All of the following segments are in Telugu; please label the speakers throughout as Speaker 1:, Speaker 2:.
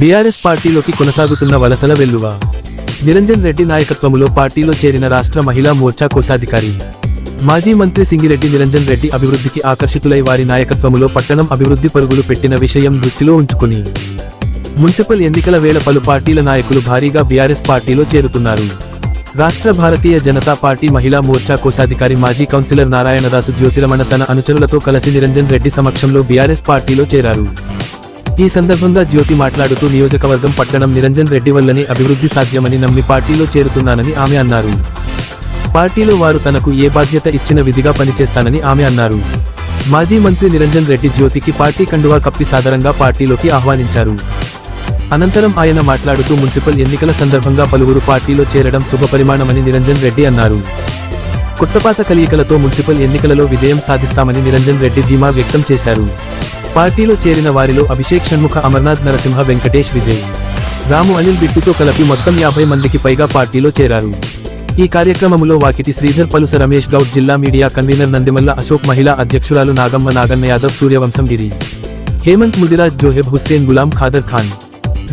Speaker 1: బీఆర్ఎస్ పార్టీలోకి కొనసాగుతున్న వలసల వెల్లువ. నిరంజన్ రెడ్డి నాయకత్వంలో పార్టీలో చేరిన రాష్ట్ర మహిళా మోర్చా కోశాధికారి. మాజీ మంత్రి సింగిరెడ్డి నిరంజన్ రెడ్డి అభివృద్ధికి ఆకర్షితులై వారి నాయకత్వములో పట్టణం అభివృద్ధి పరుగులు పెట్టిన విషయం దృష్టిలో ఉంచుకుని. మున్సిపల్ ఎన్నికల వేళ పలు పార్టీల నాయకులు భారీగా బీఆర్ఎస్ పార్టీలో చేరుతున్నారు. రాష్ట్ర భారతీయ జనతా పార్టీ మహిళా మోర్చా కోశాధికారి మాజీ కౌన్సిలర్ నారాయణదాసు జ్యోతిరమణ తన అనుచరులతో కలిసి నిరంజన్ రెడ్డి సమక్షంలో బీఆర్ఎస్ పార్టీలో చేరారు. ఈ సందర్భంగా జ్యోతి మాట్లాడుతూ నియోజకవర్గం పట్టణం నిరంజన్ రెడ్డి వల్లనే అభివృద్ధి సాధ్యమని నమ్మి పార్టీలో చేరుతున్నానని ఆమె అన్నారు. పార్టీలో వారు తనకు ఏ బాధ్యత ఇచ్చిన విధిగా పనిచేస్తానని ఆమె అన్నారు. మాజీ మంత్రి నిరంజన్ రెడ్డి జ్యోతికి పార్టీ కండువా కప్పి సాదరంగా పార్టీలోకి ఆహ్వానించారు. అనంతరం ఆయన మాట్లాడుతూ మున్సిపల్ ఎన్నికల సందర్భంగా పలువురు పార్టీలో చేరడం శుభపరిమాణమని నిరంజన్ రెడ్డి అన్నారు. కొత్తపాత కలియికలతో మున్సిపల్ ఎన్నికలలో విజయం సాధిస్తామని నిరంజన్ రెడ్డి ధీమా వ్యక్తం చేశారు. పార్టీలో చేరిన వారిలో అభిషేక్ షణ్ముఖ అమర్నాథ్ నరసింహ వెంకటేష్ విజయ్. రాము అనిల్ బిట్టుతో కలిపి మొత్తం యాభై మందికి పైగా పార్టీలో చేరారు. ఈ కార్యక్రమంలో వాకిటి శ్రీధర్ పలుస రమేష్ గౌడ్ జిల్లా మీడియా కన్వీనర్ నందిమల్ల అశోక్ మహిళా అధ్యక్షురాలు నాగమ్మ నాగన్న యాదవ్ సూర్యవంశం గిరి. హేమంత్ ముదిరాజ్ జోహెబ్ హుస్సేన్ గులాం ఖాదర్ ఖాన్.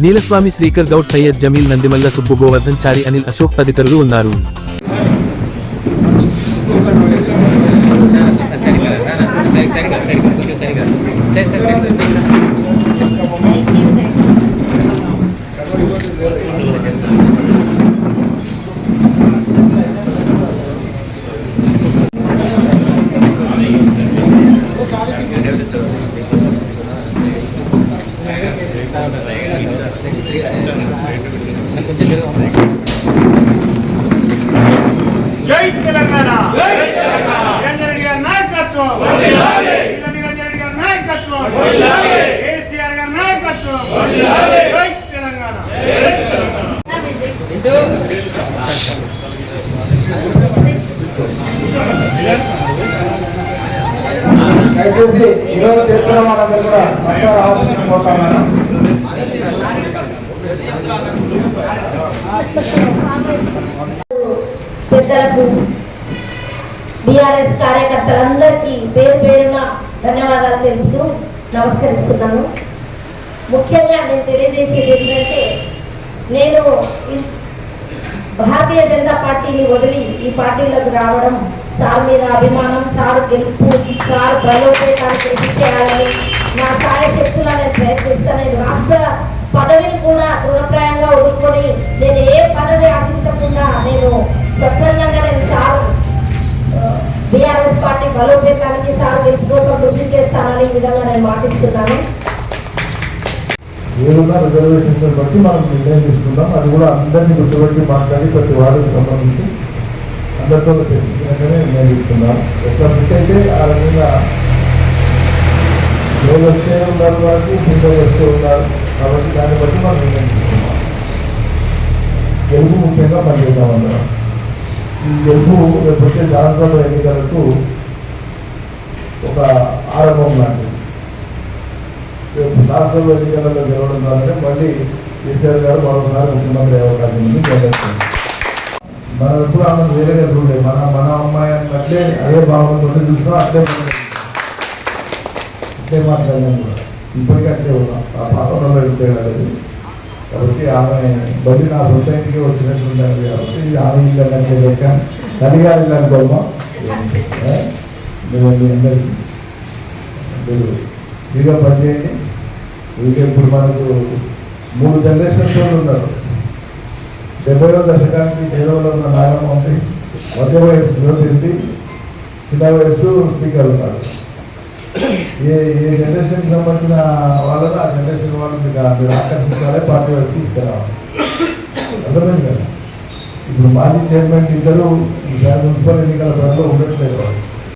Speaker 1: నీలస్వామి శ్రీకర్ గౌడ్ సయ్యద్ జమీల్ నందిమల్ల సుబ్బు గోవర్ధన్ చారి అనిల్ అశోక్ తదితరులు ఉన్నారు.
Speaker 2: సరిగా సరిగా సరిగా కొంచెం సరిగా సరి సరి సరి సరి కొంచెం జరగ
Speaker 3: జై తెలంగాణ కేసీఆర్ గారి నాయకత్వం. జై తెలంగాణ.
Speaker 4: దయచేసి ఈరోజు చేస్తున్న వాళ్ళందరూ కూడా
Speaker 5: పెద్దలకు బీఆర్ఎస్ కార్యకర్తలందరికీ పేరు పేరున ధన్యవాదాలు తెలుపుతూ నమస్కరిస్తున్నాను. ముఖ్యంగా నేను తెలియజేసేది ఏంటంటే నేను భారతీయ జనతా పార్టీని వదిలి ఈ పార్టీలోకి రావడం సార్ మీద అభిమానం సార్ గెలుపు సార్ బలోపేతాన్ని కృషి చేయాలని నా సాయశక్తులా నేను ప్రయత్నిస్తాను. రాష్ట్ర పదవిని కూడా తృణప్రాయంగా వదులుకొని నేను ఏ పదవి ఆశించకుండా నేను స్వచ్ఛందంగా బలోపేతానికి సార్ కోసం కృషి చేస్తానని ఈ విధంగా నేను మాటిస్తున్నాను.
Speaker 4: ఏదున్నా రిజర్వేషన్స్ బట్టి మనం నిర్ణయం తీసుకుందాం. అది కూడా అందరినీ కూర్చోబెట్టి మాట్లాడి ప్రతి వారికి సంబంధించి అందరితో చర్చించినాకనే నిర్ణయం తీసుకుందాం ఎట్లా ఫిట్ అయితే ఆ రకంగా ఎవరు వస్తే ఉన్నారు వారికి కింద వస్తే ఉన్నారు. కాబట్టి దాన్ని బట్టి మనం నిర్ణయం తీసుకుందాం. తెలుగు ముఖ్యంగా పనిచేద్దాం అందరం. ఈ తెలుగు రేపు వచ్చే శాసనసభ ఎన్నికలకు ఒక ఆరంభం లాంటిది. రేపు శాసనసభ ఎన్నికలలో గెలవడం ద్వారానే మళ్ళీ కేసీఆర్ గారు మరోసారి ముఖ్యమంత్రి అవకాశం ఉంది. మనం ఎప్పుడు ఆమె వేరేగా చూడలేదు మన మన అమ్మాయి అన్నట్లే అదే భావంతో చూసినా అట్లే అట్లే మాట్లాడలేం కూడా. ఇప్పటికీ అట్లే ఉన్నాం. ఆ పాపంలో వెళ్ళిపోయినది కాబట్టి ఆమె బలి నా సొసైటీకి వచ్చినట్టు కాబట్టి ఆమె ఇల్లు అన్నట్లే లెక్క తల్లిగారి ఇల్లు అనుకోమా? మీరు మీ అందరికీ. మీరు ఫ్రీగా పనిచేయండి ఇంకా ఇప్పుడు మనకు మూడు జనరేషన్స్ ఉన్నారు. డెబ్బైవ దశకానికి చేరువలో ఉన్న నాయనమ్మ ఉంది. మధ్య వయసు జ్యోతింది చిన్న వయసు స్పీకర్ ఉన్నారు ఏ ఏ జనరేషన్కి సంబంధించిన వాళ్ళని ఆ జనరేషన్ వాళ్ళు మీరు ఆకర్షించాలి పార్టీ వైపు తీసుకురావాలి. అర్థమైంది కదా? ఇప్పుడు మాజీ చైర్మన్ ఇద్దరు ఈసారి మున్సిపల్ ఎన్నికల పరిధిలో ఉండట్లేదు వాళ్ళు.